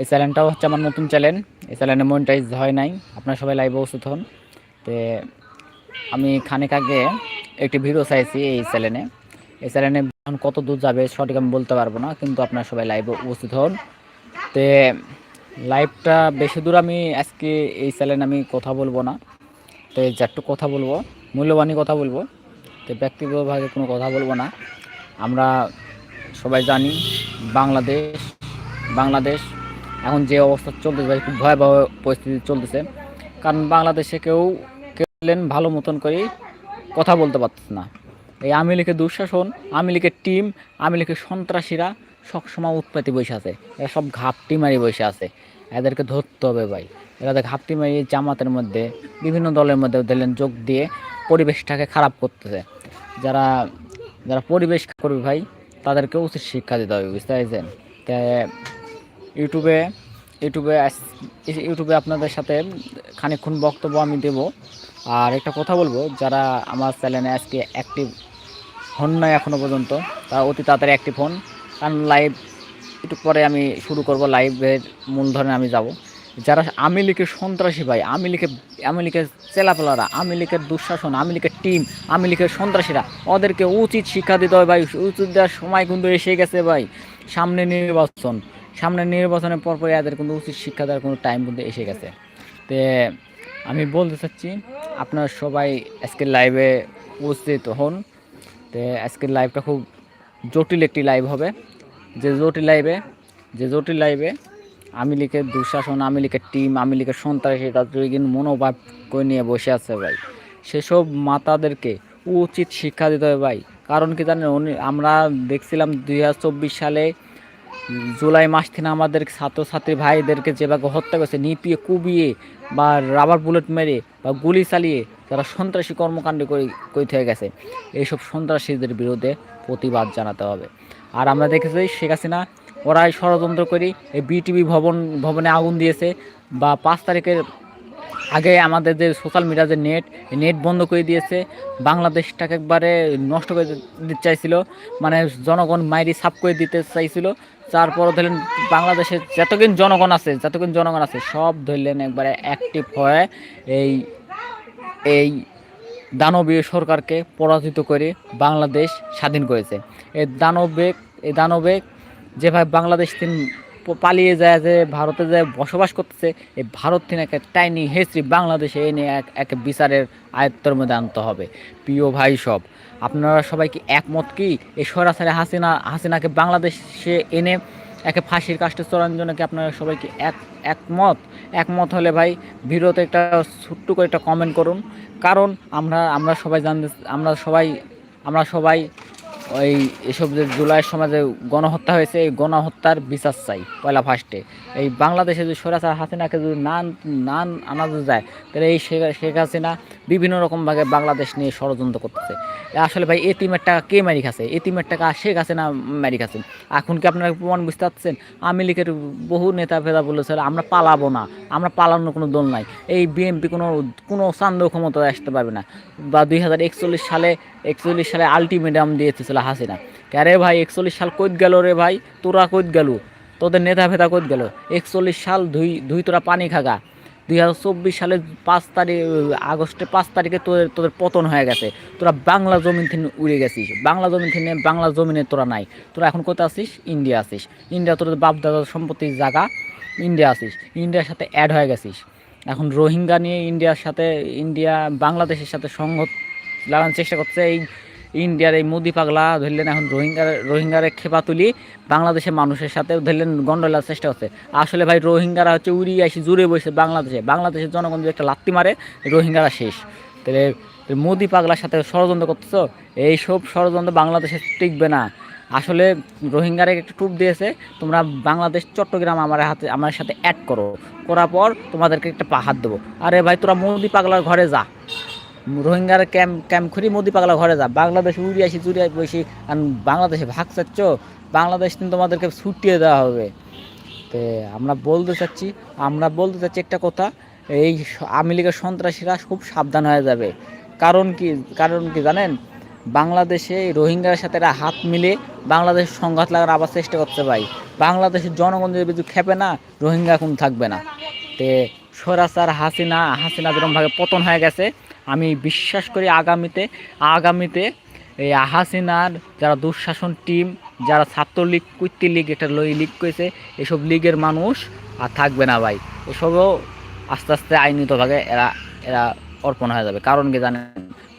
এই চ্যানেলটাও হচ্ছে আমার নতুন চ্যানেল। এই চ্যানেলে মনিটাইজ হয় নাই। আপনারা সবাই লাইভে উপস্থিত হন। তো আমি খানিক আগে একটি ভিডিও চাইছি এই চ্যানেলে। এই চ্যানেলে এখন কত দূর যাবে সঠিক আমি বলতে পারব না, কিন্তু আপনারা সবাই লাইভে উপস্থিত হন। তে লাইভটা বেশি দূর আমি আজকে এই চ্যানেলে আমি কথা বলব না। তো একটু কথা বলব মূল্যবানই কথা বলব। তো ব্যক্তিগতভাবে কোনো কথা বলব না। আমরা সবাই জানি বাংলাদেশ বাংলাদেশ এখন যে অবস্থা চলতেছে ভাই, খুব ভয়াবহ পরিস্থিতি চলতেছে। কারণ বাংলাদেশে কেউ কেউ ভালো মতন করে কথা বলতে পারতেছে না। এই আওয়ামী লীগের দুঃশাসন, আওয়ামী লীগের টিম, আওয়ামী লীগের সন্ত্রাসীরা সবসময় উৎপাতি বসে আছে। এরা সব ঘাপটি মারি বসে আছে। এদেরকে ধরতে হবে ভাই। এরা ঘাপটি মারি জামাতের মধ্যে, বিভিন্ন দলের মধ্যে দিলেন যোগ দিয়ে পরিবেশটাকে খারাপ করতেছে। যারা যারা পরিবেশ করবে ভাই, তাদেরকে উচিত শিক্ষা দিতে হবে, বুঝতে পারছেন? তা ইউটিউবে ইউটিউবে ইউটিউবে আপনাদের সাথে খানিকক্ষণ বক্তব্য আমি দেব। আর একটা কথা বলব, যারা আমার চ্যানেলে আজকে অ্যাক্টিভ হন নাই এখনও পর্যন্ত, তারা অতি তাড়াতাড়ি অ্যাক্টিভ হন। কারণ লাইভ একটু পরে আমি শুরু করব লাইভের মূলধনে আমি যাব। যারা আমি লিখে সন্ত্রাসী ভাই, আমি লিখে আমি লিখে চেলাপেলারা, আমি লীগের দুঃশাসন, আমি লীগের টিম, আমি লীগের সন্ত্রাসীরা, ওদেরকে উচিত শিক্ষা দিতে হয় ভাই, উচিত দেওয়ার সময় কিন্তু এসে গেছে ভাই। সামনে নির্বাচন সামনে নির্বাচনের পরপর এদের কিন্তু উচিত শিক্ষা দেওয়ার কোনো টাইম কিন্তু এসে গেছে। তে আমি বলতে চাচ্ছি, আপনারা সবাই আজকের লাইভে উপস্থিত হন। তো আজকের লাইভটা খুব জটিল একটি লাইভ হবে। যে জটিল লাইভে যে জটিল লাইভে আমি লীগের দুঃশাসন, আমি লীগের টিম আমি লীগের সন্ত্রাসী তাদের কিন্তু মনোভাব করে নিয়ে বসে আছে ভাই। সেসব মাতাদেরকে উচিত শিক্ষা দিতে হবে ভাই। কারণ কি জানেন আমরা দেখছিলাম দু হাজার চব্বিশ সালে জুলাই মাস থেকে আমাদের ছাত্রছাত্রী ভাইদেরকে যেভাবে হত্যা করেছে, নিপিয়ে কুবিয়ে বা রাবার বুলেট মেরে বা গুলি চালিয়ে তারা সন্ত্রাসী কর্মকাণ্ড করে থেকে গেছে। এইসব সন্ত্রাসীদের বিরুদ্ধে প্রতিবাদ জানাতে হবে। আর আমরা দেখেছি শেখ হাসিনা, ওরাই ষড়যন্ত্র করি এই বিটিভি ভবন, ভবনে আগুন দিয়েছে বা পাঁচ তারিখের আগে আমাদের যে সোশ্যাল মিডিয়া যে নেট নেট বন্ধ করে দিয়েছে। বাংলাদেশটাকে একবারে নষ্ট করে দিতে চাইছিল মানে জনগণ মাইরি সাফ করে দিতে চাইছিল। তারপর ধরলেন বাংলাদেশের যতক্ষণ জনগণ আছে যতক্ষণ জনগণ আছে, সব ধরলেন একবারে অ্যাক্টিভ হয়ে এই এই দানবীয় সরকারকে পরাজিত করে বাংলাদেশ স্বাধীন করেছে। এই দানবেগ এই দানবেগ যেভাবে বাংলাদেশ তিন পালিয়ে যায়, যে ভারতে যায় বসবাস করতেছে, এই ভারত থেকে একটা টাইনি হিস্ট্রি বাংলাদেশে এনে এক এক বিচারের আয়ত্তর মধ্যে আনতে হবে। প্রিয় ভাই সব আপনারা সবাইকে একমত কি? এই সরাসরি হাসিনা, হাসিনাকে বাংলাদেশে এনে একে ফাঁসির কাজটা চড়ানোর জন্য কি আপনারা সবাইকে এক, একমত? একমত হলে ভাই ভিডিওতে একটা ছোট্ট করে একটা কমেন্ট করুন। কারণ আমরা আমরা সবাই জানতে, আমরা সবাই আমরা সবাই ওই এসব যে জুলাইয়ের সমাজে গণহত্যা হয়েছে, এই গণহত্যার বিচার চাই পয়লা ফার্স্টে এই বাংলাদেশে যদি সরাসরি হাসিনাকে যদি নান নান আনা যায়, তাহলে এই শেখ হাসিনা বিভিন্ন রকমভাবে বাংলাদেশ নিয়ে ষড়যন্ত্র করতেছে। আসলে ভাই, এতিমের টাকা কে মারি খাচ্ছে? এতিমের টাকা শেখ হাসিনা মারি খাচ্ছে। এখন কি আপনারা প্রমাণ বুঝতে পারছেন? আওয়ামী লীগের বহু নেতা ফেতা বলেছে, আমরা পালাবো না, আমরা পালানোর কোনো দল নাই। এই বিএনপি কোনো কোনো চান্দ ক্ষমতায় আসতে পারবে না। বা দুই হাজার একচল্লিশ সালে একচল্লিশ সালে আলটিমেটাম দিয়েছিল হাসিনা। ক্যারে ভাই, একচল্লিশ সাল কইত গেল রে ভাই? তোরা কইত গেল? তোদের নেতা ফেতা কইত গেল? একচল্লিশ সাল ধুই ধুই তোরা পানি খাগা। দুই হাজার চব্বিশ সালের পাঁচ তারিখ আগস্টে পাঁচ তারিখে তোদের তোদের পতন হয়ে গেছে। তোরা বাংলা জমিন থেকে উড়ে গেছিস। বাংলা জমিন থেকে বাংলা জমিনে তোরা নাই। তোরা এখন কোথায় আসিস ইন্ডিয়া আসিস ইন্ডিয়া তোদের বাপ দাদার সম্পত্তির জায়গা। ইন্ডিয়া আসিস ইন্ডিয়ার সাথে অ্যাড হয়ে গেছিস। এখন রোহিঙ্গা নিয়ে ইন্ডিয়ার সাথে, ইন্ডিয়া বাংলাদেশের সাথে সংঘত লাগানোর চেষ্টা করছে। এই ইন্ডিয়ার এই মোদি পাগলা ধরলেন এখন রোহিঙ্গার রোহিঙ্গারে খেপা তুলি, বাংলাদেশের মানুষের সাথে ধরলেন গন্ডলার চেষ্টা করছে। আসলে ভাই, রোহিঙ্গারা হচ্ছে উড়িয়ে আসি, জুড়ে বসে বাংলাদেশে। বাংলাদেশের জনগণ যদি একটা লাত্তি মারে, রোহিঙ্গারা শেষ। তাহলে মোদি পাগলার সাথে ষড়যন্ত্র করতেছো? এইসব ষড়যন্ত্র বাংলাদেশে টিকবে না। আসলে রোহিঙ্গারে একটা ট্যুর দিয়েছে, তোমরা বাংলাদেশ, চট্টগ্রাম আমার হাতে, আমার সাথে অ্যাড করো। করার পর তোমাদেরকে একটা পাহাড় দেবো। আরে ভাই, তোরা মোদি পাগলার ঘরে যা। রোহিঙ্গার ক্যাম্প ক্যাম্প খুঁড়ি মোদি পাগলা ঘরে যা। বাংলাদেশ উড়ি আসি, চুরি বসি, আর বাংলাদেশে ভাগ চাচ্ছ, বাংলাদেশ কিন্তু তোমাদেরকে ছুটিয়ে দেওয়া হবে। তো আমরা বলতে চাচ্ছি, আমরা বলতে চাচ্ছি একটা কথা, এই আওয়ামী লীগের সন্ত্রাসীরা খুব সাবধান হয়ে যাবে। কারণ কি কারণ কি জানেন? বাংলাদেশে রোহিঙ্গার সাথে এরা হাত মিলে বাংলাদেশ সংঘাত লাগার আবার চেষ্টা করতে ভাই। বাংলাদেশের জনগণ যদি কিছু খেপে না, রোহিঙ্গা এখন থাকবে না। তে সরাসার হাসিনা হাসিনা যেরকমভাবে পতন হয়ে গেছে আমি বিশ্বাস করি আগামীতে আগামীতে এই হাসিনার যারা দুঃশাসন টিম যারা ছাত্রলীগ কুত্তি লীগ একটা লই লীগ করেছে এসব লীগের মানুষ আর থাকবে না ভাই। এসবও আস্তে আস্তে আইনিতভাবে এরা এরা অর্পণ হয়ে যাবে। কারণ কি জানেন?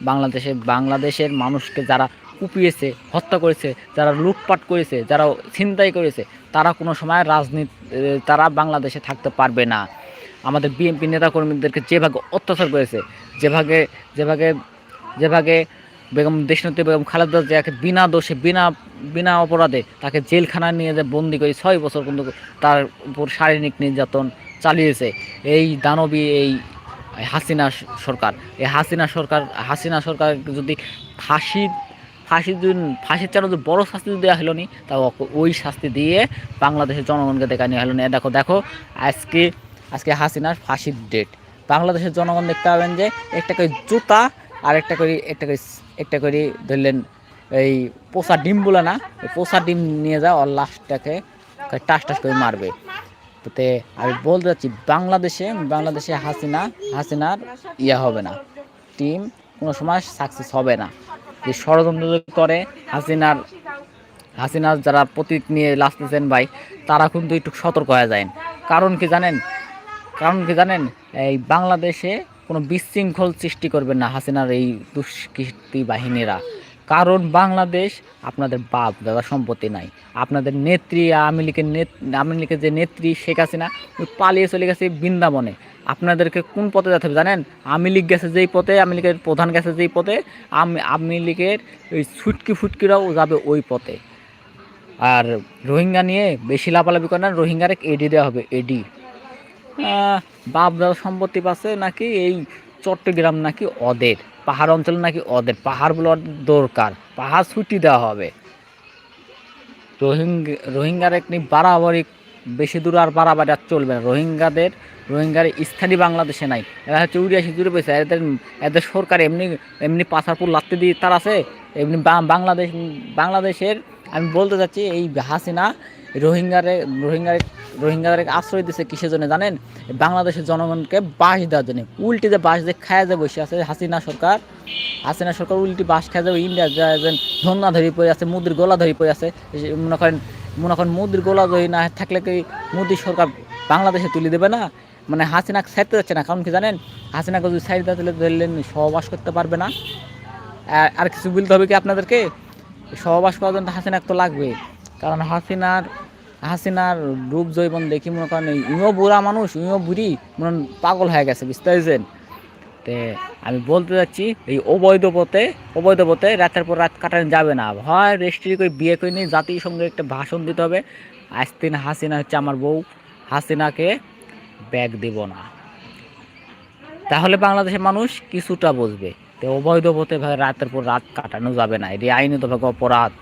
বাংলাদেশে, বাংলাদেশের মানুষকে যারা কুপিয়েছে, হত্যা করেছে, যারা লুটপাট করেছে, যারা ছিনতাই করেছে, তারা কোনো সময় রাজনীতি, তারা বাংলাদেশে থাকতে পারবে না। আমাদের বিএনপি নেতাকর্মীদেরকে যেভাবে অত্যাচার করেছে যেভাবে যেভাবে যেভাবে বেগম দেশনেত্রী বেগম খালেদা জিয়াকে বিনা দোষে, বিনা বিনা অপরাধে তাকে জেলখানায় নিয়ে যে বন্দি করে ছয় বছর কিন্তু তার উপর শারীরিক নির্যাতন চালিয়েছে। এই দানবী, এই হাসিনা সরকার, এই হাসিনা সরকার হাসিনা সরকার যদি ফাঁসি ফাঁসি ফাঁসির চার যদি বড় শাস্তি দেওয়া হলো নি তা ওই শাস্তি দিয়ে বাংলাদেশের জনগণকে দেখা নিয়ে হলো না। দেখো দেখো, আজকে আজকে হাসিনার ফাঁসির ডেট বাংলাদেশের জনগণ দেখতে পাবেন যে একটা করে জুতা আর একটা করে একটা করে একটা করে ধরলেন এই পোষা ডিম বলে না পোষা ডিম নিয়ে যাও আর লাস্টটাকে টাস টাস করে মারবে। তাতে আমি বলতে চাচ্ছি, বাংলাদেশে বাংলাদেশে হাসিনা, হাসিনার ইয়ে হবে না। টিম কোনো সময় সাকসেস হবে না। যে ষড়যন্ত্র করে, হাসিনার হাসিনার যারা প্রতীক নিয়ে লাসতেছেন ভাই, তারা কিন্তু একটু সতর্ক হয়ে যায় কারণ কি জানেন? কারণ কি জানেন, এই বাংলাদেশে কোনো বিশৃঙ্খল সৃষ্টি করবে না হাসিনার এই দুষ্কৃতি বাহিনীরা। কারণ বাংলাদেশ আপনাদের বাপ দাদা সম্পত্তি নাই। আপনাদের নেত্রী, আওয়ামী লীগের আওয়ামী লীগের যে নেত্রী শেখ হাসিনা পালিয়ে চলে গেছে বৃন্দাবনে। আপনাদেরকে কোন পথে যেতে হবে জানেন? আওয়ামী লীগ গেছে যেই পথে, আওয়ামী লীগের প্রধান গেছে যেই পথে, আওয়ামী লীগের ওই ছুটকি ফুটকিরাও যাবে ওই পথে। আর রোহিঙ্গা নিয়ে বেশি লাফালাফি করেন রোহিঙ্গার এডি দেওয়া হবে এডি বাপ দাদা সম্পত্তি পাচ্ছে নাকি এই চট্টগ্রাম নাকি ওদের, পাহাড় অঞ্চল নাকি ওদের পাহাড়গুলো দরকার, পাহাড় ছুটি দেওয়া হবে। রোহিঙ্গা, রোহিঙ্গার একটি বাড়াবাড়ি, বেশি দূর আর বাড়াবাড়ি আর চলবে না। রোহিঙ্গাদের, রোহিঙ্গার স্থানীয় বাংলাদেশে নাই, এরা হচ্ছে উড়িয়াশি জুড়ে পেয়েছে এদের এদের সরকার এমনি এমনি পাথারপুর লাগতে দিয়ে তার আছে, এমনি বাংলাদেশ, বাংলাদেশের, আমি বলতে চাচ্ছি এই হাসিনা, রোহিঙ্গারে রোহিঙ্গারে রোহিঙ্গারে আশ্রয় দিচ্ছে কিসের জন্য জানেন? বাংলাদেশের জনগণকে বাস দেওয়ার জন্য। উল্টি যে বাস দিয়ে খায় যে বসে আছে হাসিনা সরকার। হাসিনা সরকার উল্টি বাস খায় যাবে ইন্ডিয়া ধন্না ধরি পড়ে আছে, মুদির গোলা ধরি পড়ে আছে। মনে করেন মনে করেন মুদির গোলা ধরি না থাকলে কি মোদি সরকার বাংলাদেশে তুলে দেবে না? মানে হাসিনা ছাড়তে যাচ্ছে না, কারণ কি জানেন? হাসিনাকে যদি সাইড দিলে ধরলেন সহবাস করতে পারবে না। আর- আর কিছু বলতে হবে কি আপনাদেরকে? সহবাস করার জন্য হাসিনা তো লাগবে। কারণ হাসিনার হাসিনার রূপ জৈবন দেখি মনে করেন, ইও বুড়া মানুষ, ইও বুড়ি, মনে পাগল হয়ে গেছে, বুঝতে পেরেছেন? তে আমি বলতে যাচ্ছি, এই অবৈধ পথে অবৈধ পথে রাতের পর রাত কাটানো যাবে না। হয় রেজিস্ট্রি করে বিয়ে করে নিয়ে জাতির সঙ্গে একটা ভাষণ দিতে হবে। আজ দিন হাসিনা হচ্ছে আমার বউ, হাসিনাকে ব্যাগ দিব না। তাহলে বাংলাদেশের মানুষ কিছুটা বুঝবে, তো অবৈধ পথে রাতের পর রাত কাটানো যাবে না, এটি আইনতভাবে অপরাধ।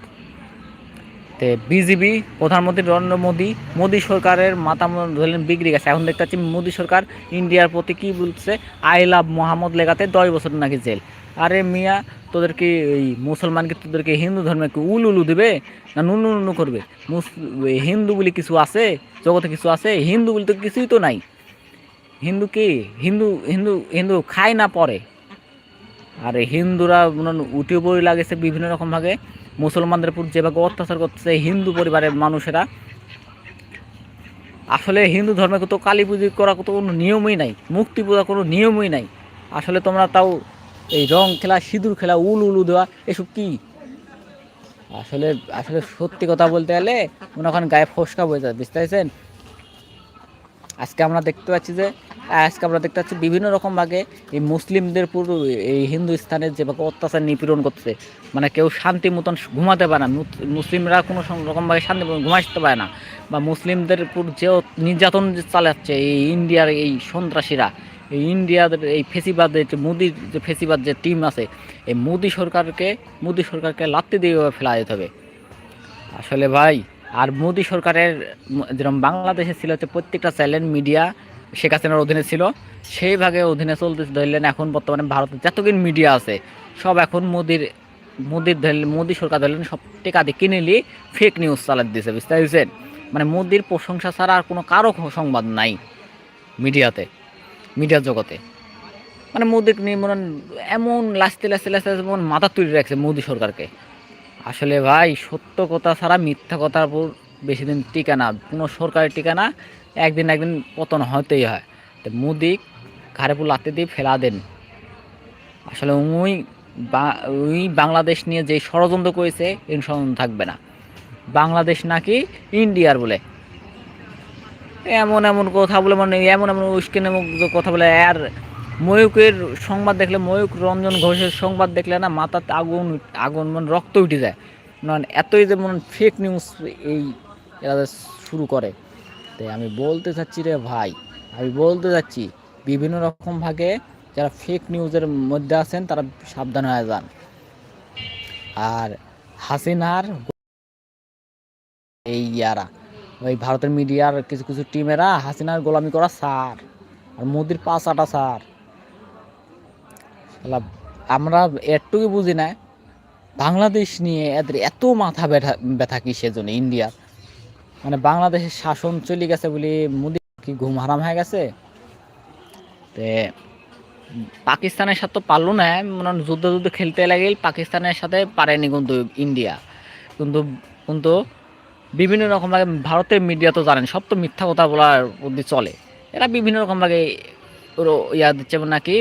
তে বিজিবি, প্রধানমন্ত্রী নরেন্দ্র মোদী মোদী সরকারের মাথা ধরলেন বিগড়ে গেছে। এখন দেখতে পাচ্ছি মোদী সরকার ইন্ডিয়ার প্রতি কী বলছে? আই লাভ মোহাম্মদ লেগাতে দশ বছর নাকি জেল। আরে মিয়া তোদেরকে এই মুসলমানকে তোদেরকে হিন্দু ধর্মে কি উলু উলু দেবে? না নুনু নুনু করবে? হিন্দু বলে কিছু আছে? জগতে কিছু আছে? হিন্দু বলে তো কিছুই তো নাই। হিন্দু কি? হিন্দু হিন্দু হিন্দু খায় না পরে। আর হিন্দুরা উঠে পড়ে লাগেছে বিভিন্ন রকম ভাবে মুসলমানদের উপর যেভাবে অত্যাচার করতেছে হিন্দু পরিবারের মানুষেরা, আসলে হিন্দু ধর্মে তো কালী পুজো করা কোনো নিয়মই নাই, মুক্তি পূজা কোনো নিয়মই নাই। আসলে তোমরা তাও এই রং খেলা, সিঁদুর খেলা, উল উলু দেওয়া, এসব কি? আসলে আসলে সত্যি কথা বলতে গেলে মনে করেন গায়ে ফসকা বয়ে যায়, বুঝতে পারছেন? আজকে আমরা দেখতে পাচ্ছি যে আজকে আমরা দেখতে পাচ্ছি বিভিন্ন রকম ভাগে এই মুসলিমদের পুরো এই হিন্দু স্থানে যেভাবে অত্যাচার নিপীড়ন করতেছে। মানে কেউ শান্তি মতন ঘুমাতে পারে না। মুসলিমরা কোনো রকমভাবে শান্তি মতন ঘুমাইতে পারে না। বা মুসলিমদের উপর যে নির্যাতন চালাচ্ছে এই ইন্ডিয়ার এই সন্ত্রাসীরা, এই ইন্ডিয়াদের এই ফেসিবাদের যে মোদির যে ফেসিবাদ যে টিম আছে, এই মোদি সরকারকে মোদি সরকারকে লাত্তি দিয়ে ফেলা যেতে হবে। আসলে ভাই, আর মোদি সরকারের যেরকম বাংলাদেশে ছিল হচ্ছে প্রত্যেকটা চ্যানেল মিডিয়া শেখ হাসিনার অধীনে ছিল। সেই ভাগে অধীনে চলতে ধরলেন এখন বর্তমানে ভারতের যতদিন মিডিয়া আছে, সব এখন মোদির মোদির ধরলেন, মোদি সরকার ধরলেন সব টেকা দিয়ে কিনে নিয়ে ফেক নিউজ চালাতে দিয়েছে বুঝতে পারছেন? মানে মোদির প্রশংসা ছাড়া আর কোনো কারও সংবাদ নাই মিডিয়াতে মিডিয়ার জগতে। মানে মোদিকে নিয়ে মনে এমন লাস্তে লাস্তে লাস্তে মাথা তুলে রাখছে মোদি সরকারকে। আসলে ভাই, সত্য কথা ছাড়া মিথ্যা কথার উপর বেশি দিন টিকে না, কোনো সরকারের টিকে না, একদিন একদিন পতন হতেই হয়। তো মোদি ঘাড়ে পুর লাতে দিয়ে ফেলা দেন। আসলে ওই বা- বাংলাদেশ নিয়ে যে ষড়যন্ত্র করেছে ষড়যন্ত্র থাকবে না। বাংলাদেশ নাকি ইন্ডিয়ার বলে। এমন এমন কথা বলে মানে এমন এমন উস্কেন কথা বলে। আর ময়ূকের সংবাদ দেখলে, ময়ূক রঞ্জন ঘোষের সংবাদ দেখলে না, মাথাতে আগুন আগুন মানে রক্ত উঠে যায়। মানে এতই যে মনে ফেক নিউজ এই এরা শুরু করে। তাই আমি বলতে চাচ্ছি রে ভাই, আমি বলতে চাচ্ছি, বিভিন্ন রকম ভাগে যারা ফেক নিউজের মধ্যে আছেন, তারা সাবধান হয়ে যান। আর হাসিনার এই ইয়ারা, ওই ভারতের মিডিয়ার কিছু কিছু টিমেরা হাসিনার গোলামি করা সার আর মোদির পাঁচ আটা সার আমরা একটুকু বুঝি না, বাংলাদেশ নিয়ে এদের এত মাথা ব্যথা ব্যথা কি সেজন্য ইন্ডিয়ার? মানে বাংলাদেশের শাসন চলে গেছে বলে মোদি কি ঘুম হারাম হয়ে গেছে? তে পাকিস্তানের সাথে তো পারল না মানে যুদ্ধ যুদ্ধ খেলতে লাগে, পাকিস্তানের সাথে পারেনি কিন্তু ইন্ডিয়া। কিন্তু কিন্তু বিভিন্ন রকমভাবে ভারতের মিডিয়া তো জানেন, সব তো মিথ্যা কথা বলার বুদ্ধি চলে। এরা বিভিন্ন রকমভাবে ইয়া দিচ্ছে নাকি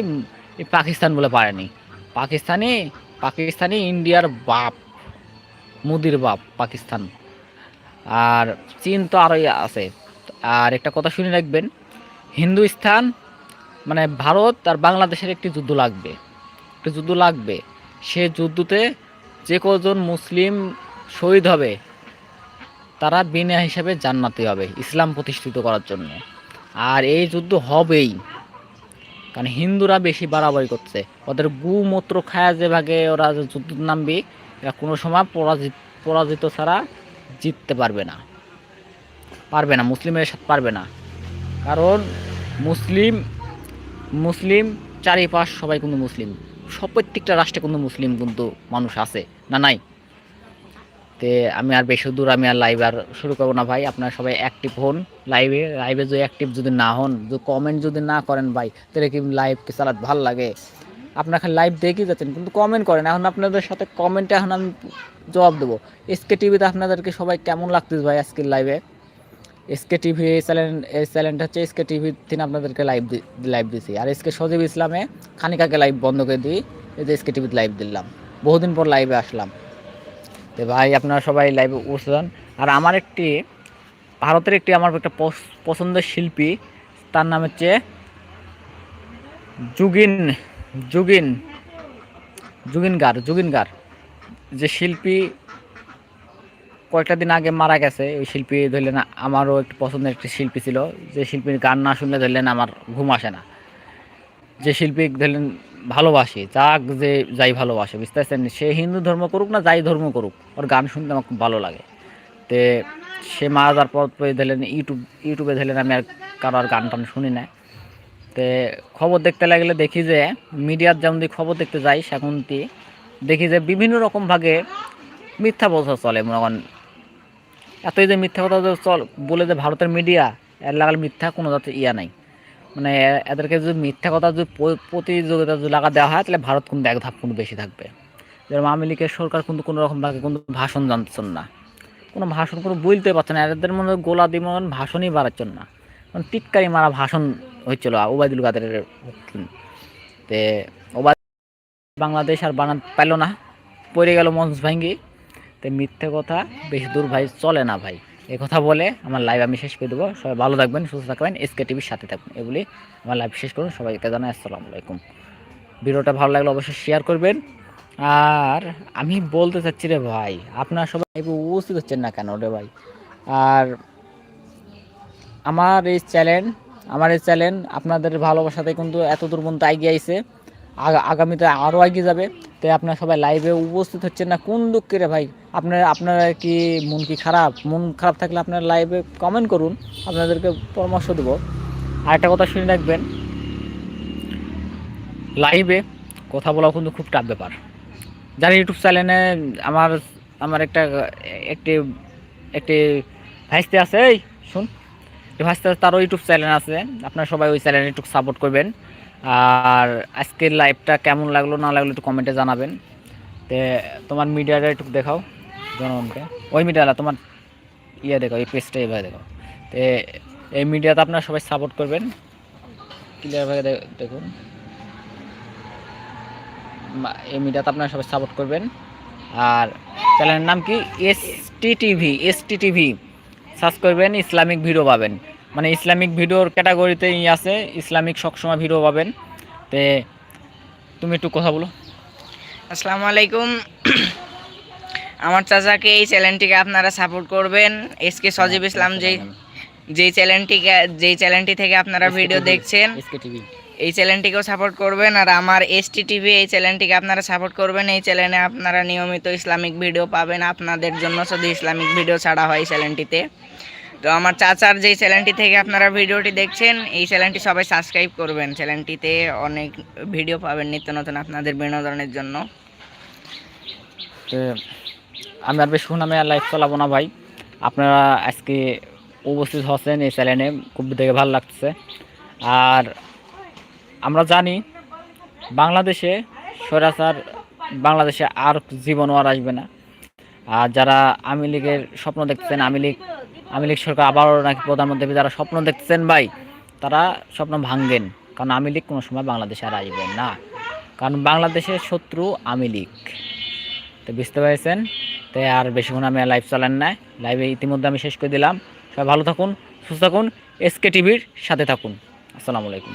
পাকিস্তান বলে পারেনি। পাকিস্তানি পাকিস্তানি ইন্ডিয়ার বাপ, মোদির বাপ পাকিস্তান। আর চীন তো আরোই আছে। আর একটা কথা শুনে রাখবেন, হিন্দুস্থান মানে ভারত আর বাংলাদেশের একটি যুদ্ধ লাগবে। একটি যুদ্ধ লাগবে। সে যুদ্ধতে যে কজন মুসলিম শহীদ হবে, তারা বিনা হিসাবে জান্নাতি হবে, ইসলাম প্রতিষ্ঠিত করার জন্য। আর এই যুদ্ধ হবেই, কারণ হিন্দুরা বেশি বাড়াবাড়ি করছে। ওদের গুমূত্র খায়া যে ভাগে ওরা যুদ্ধ নামবে, এরা কোনো সময় পরাজিত পরাজিত ছাড়া জিততে পারবে না। পারবে না, মুসলিমের সাথে পারবে না। কারণ মুসলিম মুসলিম চারিপাশ সবাই কিন্তু মুসলিম। সব প্রত্যেকটা রাষ্ট্রে কিন্তু মুসলিম কিন্তু মানুষ আছে, না নাই? তে আমি আর বেশি দূর আমি আর লাইভ আর শুরু করব না ভাই। আপনারা সবাই অ্যাক্টিভ হন লাইভে লাইভে যদি অ্যাক্টিভ যদি না হন, যদি কমেন্ট যদি না করেন ভাই, তাহলে কি লাইভকে চালাতে ভালো লাগে। আপনারা খালি লাইভ দেখেই যাচ্ছেন, কিন্তু কমেন্ট করেন। এখন আপনাদের সাথে কমেন্টে এখন আমি জবাব দেবো। এসকে টিভিতে আপনাদেরকে সবাই কেমন লাগতেছে ভাই আজকের লাইভে এসকে টিভি এই চ্যানেল এই চ্যানেলটা হচ্ছে এসকে টিভি থেকে আপনাদেরকে লাইভ দি লাইভ দিছি। আর এসকে সজীব ইসলামে খানিকাকে লাইভ বন্ধ করে দিই, এই যে এসকে টিভিতে লাইভ দিলাম। বহুদিন পর লাইভে আসলাম। তো ভাই, আপনারা সবাই লাইভে বসেন আর আমার একটি, ভারতের একটি আমার একটা পছ- পছন্দের শিল্পী, তার নাম হচ্ছে জুগিন জুগিন জুগিন গার জুগিন গার। যে শিল্পী কয়েকটা দিন আগে মারা গেছে, ওই শিল্পী ধরলেন আমারও একটু পছন্দের একটি শিল্পী ছিল। যে শিল্পীর গান না শুনলে ধরলেন আমার ঘুম আসে না। যে শিল্পী ধরলেন ভালোবাসি, যাক যে যাই ভালোবাসে বুঝতে পারছেন সে হিন্দু ধর্ম করুক না যাই ধর্ম করুক, ওর গান শুনতে আমার খুব ভালো লাগে। তে সে মারা যাওয়ার পর পরে ধরলেন ইউটিউব, ইউটিউবে ধরলেন আমি আর কারও আর গান টান শুনি না তে খবর দেখতে লাগলে দেখি যে মিডিয়ার যেমন খবর দেখতে যাই সেখন দেখি যে বিভিন্ন রকম ভাগে মিথ্যা বলতে চলে, মনে করেন। এতই যে মিথ্যা কথা চল, বলে যে ভারতের মিডিয়া, এর লাগাল মিথ্যা কোনো যাতে ইয়া নাই। মানে এদেরকে যদি মিথ্যা কথা যদি প্রতিযোগিতা যদি লাগা দেওয়া হয়, তাহলে ভারত কিন্তু এক ধাপ কিন্তু বেশি থাকবে। যেরকম আওয়ামী লীগের সরকার কিন্তু কোনো রকম ভাবে কিন্তু ভাষণ জানতেছেন না। কোনো ভাষণ কোনো বলতে পারছে না, এদের মনে গোলা দিয়ে মনে ভাষণই বাড়াচ্ছেন না। মানে টিটকারি মারা ভাষণ হচ্ছিল ওবায়দুল কাদের তে ওবায়দ বাংলাদেশ আর বানান পাইল না, পড়ে গেল মঞ্চ ভাঙ্গি। তো মিথ্যে কথা বেশি দূর ভাই চলে না ভাই। এই কথা বলে আমার লাইভ আমি শেষ করে দেবো। সবাই ভালো থাকবেন, সুস্থ থাকবেন এসকে টিভির সাথে থাকবেন। এগুলি আমার লাইভ শেষ করুন, সবাইকে জানাই আসসালামু আলাইকুম। ভিডিওটা ভালো লাগলে অবশ্যই শেয়ার করবেন। আর আমি বলতে চাচ্ছি রে ভাই, আপনারা সবাই উপস্থিত হচ্ছেন না কেন রে ভাই? আর আমার এই চ্যানেল আমার এই চ্যানেল আপনাদের ভালোবাসাতে কিন্তু এত দূর পর্যন্ত এগিয়ে আইছে। আগামীতে আরও এগিয়ে যাবে। তাই আপনারা সবাই লাইভে উপস্থিত হচ্ছেন না। কোন দুঃখে রে ভাই? আপনারা আপনারা কি মন কি খারাপ? মন খারাপ থাকলে আপনারা লাইভে কমেন্ট করুন। আপনাদেরকে পরামর্শ দেবো। আর একটা কথা শুনে রাখবেন। লাইভে কথা বলাও কিন্তু খুব টাফ ব্যাপার। যার ইউটিউব চ্যানেলে আমার আমার একটা একটি একটি হাসতে আছে, এই, শুন। হাসতে তারও ইউটিউব চ্যানেল আছে। আপনারা সবাই ওই চ্যানেলে একটু সাপোর্ট করবেন। আর আজকের লাইভটা কেমন লাগল, না লাগল একটু কমেন্টে জানাবেন। তে তোমার মিডিয়াটা একটু দেখাও জনগণকে। ওই মিডিয়াটা তোমার ইয়ে দেখো এই পেজটা এভাবে দেখো তে এই মিডিয়াতে আপনারা সবাই সাপোর্ট করবেন। ক্লিয়ারভাবে দেখুন। এই মিডিয়াতে আপনারা সবাই সাপোর্ট করবেন। আর চ্যানেলের নাম কি? S T TV S T TV search করবেন ইসলামিক ভিডিও পাবেন। মানে ইসলামিক ভিডিওর ক্যাটাগরিতে ই আছে ইসলামিক সবসময় ভিডিও পাবেন। তে তুমি একটু কথা বলো। আসসালামু আলাইকুম। আমার চাচাকে এই চ্যানেলটিকে আপনারা সাপোর্ট করবেন। এস কে সজিব ইসলাম যেই যেই চ্যানেলটিকে যেই চ্যানেলটি থেকে আপনারা ভিডিও দেখছেন। SK TV. এই চ্যানেলটিকেও সাপোর্ট করবেন আর আমার এসটি টিভি এই চ্যানেলটিকে আপনারা সাপোর্ট করবেন। এই চ্যানেলে আপনারা নিয়মিত ইসলামিক ভিডিও পাবেন। আপনাদের জন্য শুধু ইসলামিক ভিডিও ছাড়া হয় এই চ্যানেলটিতে। তো আমার চাচার যেই চ্যানেলটি থেকে আপনারা ভিডিওটি দেখছেন, এই চ্যানেলটি সবাই সাবস্ক্রাইব করবেন। চ্যানেলটিতে অনেক ভিডিও পাবেন নিত্য নতুন আপনাদের বিনোদনের জন্য। আমি আর বেশিক্ষণ আমি আর লাইভ চালাবো না ভাই। আপনারা আজকে উপস্থিত হচ্ছেন এই চ্যানেলে, খুব দেখে ভালো লাগছে আর আমরা জানি বাংলাদেশে স্বৈরাচার বাংলাদেশে আর জীবনও আর আসবে না। আর যারা আওয়ামী লীগের স্বপ্ন দেখছেন আওয়ামী লীগ আওয়ামী লীগ সরকার আবারও নাকি প্রধানমন্ত্রী, যারা স্বপ্ন দেখছেন ভাই, তারা স্বপ্ন ভাঙ্গেন কারণ আওয়ামী লীগ কোনো সময় বাংলাদেশে আর আসবে না। কারণ বাংলাদেশের শত্রু আওয়ামী লীগ। তো বুঝতে পেরেছেন? তাই আর বেশিক্ষণ আমি লাইভ চালান না লাইভে ইতিমধ্যে আমি শেষ করে দিলাম। সবাই ভালো থাকুন, সুস্থ থাকুন। এসকে টিভির সাথে থাকুন। আসসালামু আলাইকুম।